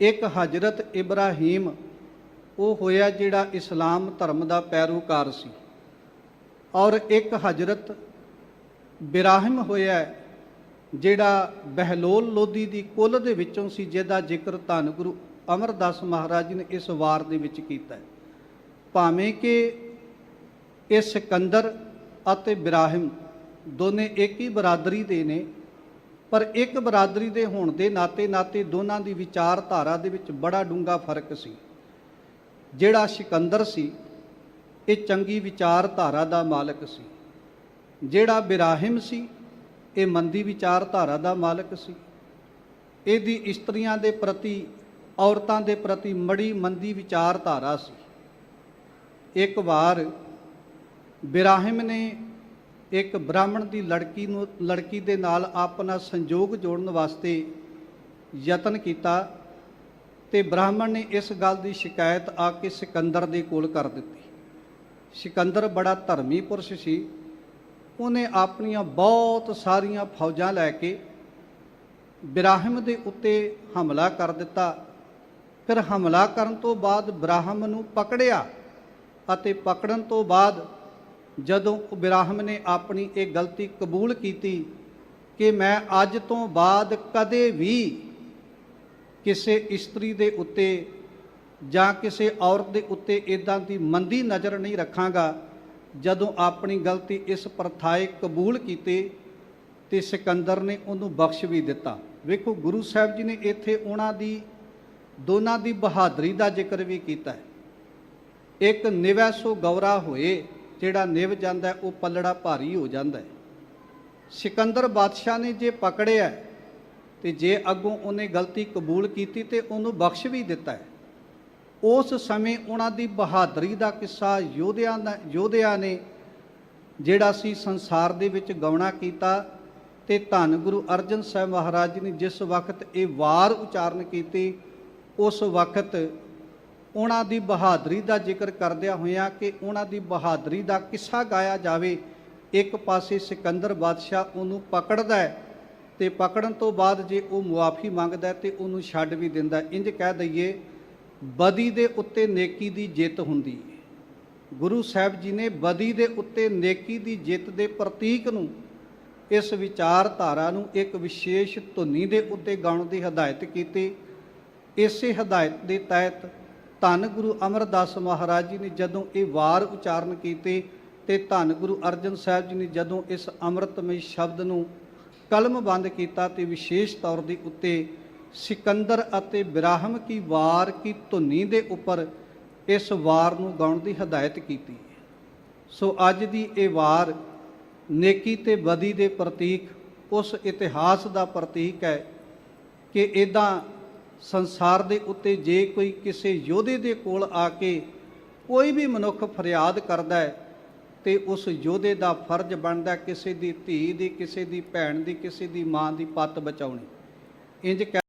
ਇੱਕ ਹਜ਼ਰਤ ਇਬਰਾਹੀਮ, ਉਹ ਹੋਇਆ ਜਿਹੜਾ ਇਸਲਾਮ ਧਰਮ ਦਾ ਪੈਰੋਕਾਰ ਸੀ। ਔਰ ਇੱਕ ਹਜ਼ਰਤ ਬਿਰਾਹਿਮ ਹੋਇਆ, ਜਿਹੜਾ ਬਹਿਲੋਲ ਲੋਦੀ ਦੀ ਕੁੱਲ ਦੇ ਵਿੱਚੋਂ ਸੀ, ਜਿਹਦਾ ਜ਼ਿਕਰ ਧੰਨ ਗੁਰੂ ਅਮਰਦਾਸ ਮਹਾਰਾਜ ਜੀ ਨੇ ਇਸ ਵਾਰ ਦੇ ਵਿੱਚ ਕੀਤਾ ਹੈ। ਭਾਵੇਂ ਕਿ ਇਹ ਸਿਕੰਦਰ ਅਤੇ ਬਿਰਾਹਿਮ ਦੋਨੇ ਇੱਕ ਹੀ ਬਰਾਦਰੀ ਦੇ ਨੇ ਪਰ ਇੱਕ ਬਰਾਦਰੀ ਦੇ ਹੋਣ ਦੇ ਨਾਤੇ ਨਾਤੇ ਦੋਨਾਂ ਦੀ ਵਿਚਾਰਧਾਰਾ ਦੇ ਵਿੱਚ ਬੜਾ ਡੂੰਘਾ ਫ਼ਰਕ ਸੀ। ਜਿਹੜਾ ਸਿਕੰਦਰ ਸੀ, ਇਹ ਚੰਗੀ ਵਿਚਾਰਧਾਰਾ ਦਾ ਮਾਲਕ ਸੀ। ਜਿਹੜਾ ਬਿਰਾਹਿਮ ਸੀ, ਇਹ ਮੰਦੀ ਵਿਚਾਰਧਾਰਾ ਦਾ ਮਾਲਕ ਸੀ। ਇਹਦੀ ਇਸਤਰੀਆਂ ਦੇ ਪ੍ਰਤੀ, ਔਰਤਾਂ ਦੇ ਪ੍ਰਤੀ ਮੜੀ ਮੰਦੀ ਵਿਚਾਰਧਾਰਾ ਸੀ। ਇੱਕ ਵਾਰ ਬਿਰਾਹਿਮ ਨੇ ਇੱਕ ਬ੍ਰਾਹਮਣ ਦੀ ਲੜਕੀ ਨੂੰ, ਲੜਕੀ ਦੇ ਨਾਲ ਆਪਣਾ ਸੰਯੋਗ ਜੋੜਨ ਵਾਸਤੇ ਯਤਨ ਕੀਤਾ ਤੇ ਬ੍ਰਾਹਮਣ ਨੇ ਇਸ ਗੱਲ ਦੀ ਸ਼ਿਕਾਇਤ ਆ ਕੇ ਸਿਕੰਦਰ ਦੇ ਕੋਲ ਕਰ ਦਿੱਤੀ। ਸਿਕੰਦਰ ਬੜਾ ਧਰਮੀ ਪੁਰਸ਼ ਸੀ। ਉਹਨੇ ਆਪਣੀਆਂ ਬਹੁਤ ਸਾਰੀਆਂ ਫੌਜਾਂ ਲੈ ਕੇ ਬ੍ਰਾਹਮ ਦੇ ਉੱਤੇ ਹਮਲਾ ਕਰ ਦਿੱਤਾ। ਫਿਰ ਹਮਲਾ ਕਰਨ ਤੋਂ ਬਾਅਦ ਬ੍ਰਾਹਮ ਨੂੰ ਪਕੜਿਆ ਅਤੇ ਪਕੜਨ ਤੋਂ ਬਾਅਦ ਜਦੋਂ ਬਿਰਾਹਮ ਨੇ ਆਪਣੀ ਇਹ ਗਲਤੀ ਕਬੂਲ ਕੀਤੀ ਕਿ ਮੈਂ ਅੱਜ ਤੋਂ ਬਾਅਦ ਕਦੇ ਵੀ ਕਿਸੇ ਇਸਤਰੀ ਦੇ ਉੱਤੇ ਜਾਂ ਕਿਸੇ ਔਰਤ ਦੇ ਉੱਤੇ ਇਦਾਂ ਦੀ ਮੰਦੀ ਨਜ਼ਰ ਨਹੀਂ ਰੱਖਾਂਗਾ, ਜਦੋਂ ਆਪਣੀ ਗਲਤੀ ਇਸ ਪ੍ਰਥਾਏ ਕਬੂਲ ਕੀਤੀ ਤੇ ਸਿਕੰਦਰ ਨੇ ਉਹਨੂੰ ਬਖਸ਼ ਵੀ ਦਿੱਤਾ। ਵੇਖੋ, ਗੁਰੂ ਸਾਹਿਬ ਜੀ ਨੇ ਇੱਥੇ ਉਹਨਾਂ ਦੀ, ਦੋਨਾਂ ਦੀ ਬਹਾਦਰੀ ਦਾ ਜ਼ਿਕਰ ਵੀ ਕੀਤਾ ਹੈ। ਇੱਕ ਨਿਵੈਸੋ ਗੌਰਾ ਹੋਏ ਜਿਹੜਾ ਨਿਭ ਜਾਂਦਾ ਉਹ ਪੱਲੜਾ ਭਾਰੀ ਹੋ ਜਾਂਦਾ ਸਿਕੰਦਰ ਬਾਦਸ਼ਾਹ ਨੇ ਜੇ ਪਕੜਿਆ ਤੇ ਜੇ ਅੱਗੋਂ ਉਹਨੇ ਗਲਤੀ ਕਬੂਲ ਕੀਤੀ ਤੇ ਉਹਨੂੰ ਬਖਸ਼ ਵੀ ਦਿੱਤਾ ਹੈ। ਉਸ ਸਮੇਂ ਉਹਨਾਂ ਦੀ ਬਹਾਦਰੀ ਦਾ ਕਿੱਸਾ ਯੋਧਿਆਂ ਦਾ, ਯੋਧਿਆਂ ਨੇ ਜਿਹੜਾ ਸੀ ਸੰਸਾਰ ਦੇ ਵਿੱਚ ਗਾਉਣਾ ਕੀਤਾ ਤੇ ਧੰਨ ਗੁਰੂ ਅਰਜਨ ਸਾਹਿਬ ਮਹਾਰਾਜ ਜੀ ਨੇ ਜਿਸ ਵਕਤ ਇਹ ਵਾਰ ਉਚਾਰਨ ਕੀਤੀ, ਉਸ ਵਕਤ ਉਹਨਾਂ ਦੀ ਬਹਾਦਰੀ ਦਾ ਜ਼ਿਕਰ ਕਰਦਿਆਂ ਹੋਇਆਂ ਕਿ ਉਹਨਾਂ ਦੀ ਬਹਾਦਰੀ ਦਾ ਕਿੱਸਾ ਗਾਇਆ ਜਾਵੇ, ਇੱਕ ਪਾਸੇ ਸਿਕੰਦਰ ਬਾਦਸ਼ਾਹ ਉਹਨੂੰ ਪਕੜਦਾ ਹੈ ਤੇ ਪਕੜਨ ਤੋਂ ਬਾਅਦ ਜੇ ਉਹ ਮੁਆਫੀ ਮੰਗਦਾ ਹੈ ਤੇ ਉਹਨੂੰ ਛੱਡ ਵੀ ਦਿੰਦਾ ਹੈ। ਇੰਜ ਕਹਿ ਦਈਏ, ਬਦੀ ਦੇ ਉੱਤੇ ਨੇਕੀ ਦੀ ਜਿੱਤ ਹੁੰਦੀ ਹੈ ਗੁਰੂ ਸਾਹਿਬ ਜੀ ਨੇ ਬਦੀ ਦੇ ਉੱਤੇ ਨੇਕੀ ਦੀ ਜਿੱਤ ਦੇ ਪ੍ਰਤੀਕ ਨੂੰ, ਇਸ ਵਿਚਾਰਧਾਰਾ ਨੂੰ ਇੱਕ ਵਿਸ਼ੇਸ਼ ਧੁਨੀ ਦੇ ਉੱਤੇ ਗਾਉਣ ਦੀ ਹਦਾਇਤ ਕੀਤੀ ਇਸੇ ਹਦਾਇਤ ਦੇ ਤਹਿਤ ਧੰਨ ਗੁਰੂ ਅਮਰਦਾਸ ਮਹਾਰਾਜ ਜੀ ਨੇ ਜਦੋਂ ਇਹ ਵਾਰ ਉਚਾਰਨ ਕੀਤੇ ਤੇ ਧੰਨ ਗੁਰੂ ਅਰਜਨ ਸਾਹਿਬ ਜੀ ਨੇ ਜਦੋਂ ਇਸ ਅੰਮ੍ਰਿਤਮਈ ਸ਼ਬਦ ਨੂੰ ਕਲਮਬੰਦ ਕੀਤਾ ਤੇ ਵਿਸ਼ੇਸ਼ ਤੌਰ ਦੇ ਉੱਤੇ ਸਿਕੰਦਰ ਅਤੇ ਬ੍ਰਾਹਮ ਕੀ ਵਾਰ ਕੀ ਧੁਨੀ ਦੇ ਉੱਪਰ ਇਸ ਵਾਰ ਨੂੰ ਗਾਉਣ ਦੀ ਹਦਾਇਤ ਕੀਤੀ। ਸੋ ਅੱਜ ਦੀ ਇਹ ਵਾਰ ਨੇਕੀ ਤੇ ਬਦੀ ਦੇ ਪ੍ਰਤੀਕ ਉਸ ਇਤਿਹਾਸ ਦਾ ਪ੍ਰਤੀਕ ਹੈ ਕਿ ਇਦਾਂ ਸੰਸਾਰ ਦੇ ਉੱਤੇ ਜੇ ਕੋਈ ਕਿਸੇ ਯੋਧੇ ਦੇ ਕੋਲ ਆ ਕੇ ਕੋਈ ਵੀ ਮਨੁੱਖ ਫਰਿਆਦ ਕਰਦਾ ਹੈ ਤੇ ਉਸ ਯੋਧੇ ਦਾ ਫਰਜ਼ ਬਣਦਾ ਕਿਸੇ ਦੀ ਧੀ ਦੀ, ਕਿਸੇ ਦੀ ਭੈਣ ਦੀ, ਕਿਸੇ ਦੀ ਮਾਂ ਦੀ ਪੱਤ ਬਚਾਉਣੀ। ਇੰਜ ਕਹਿ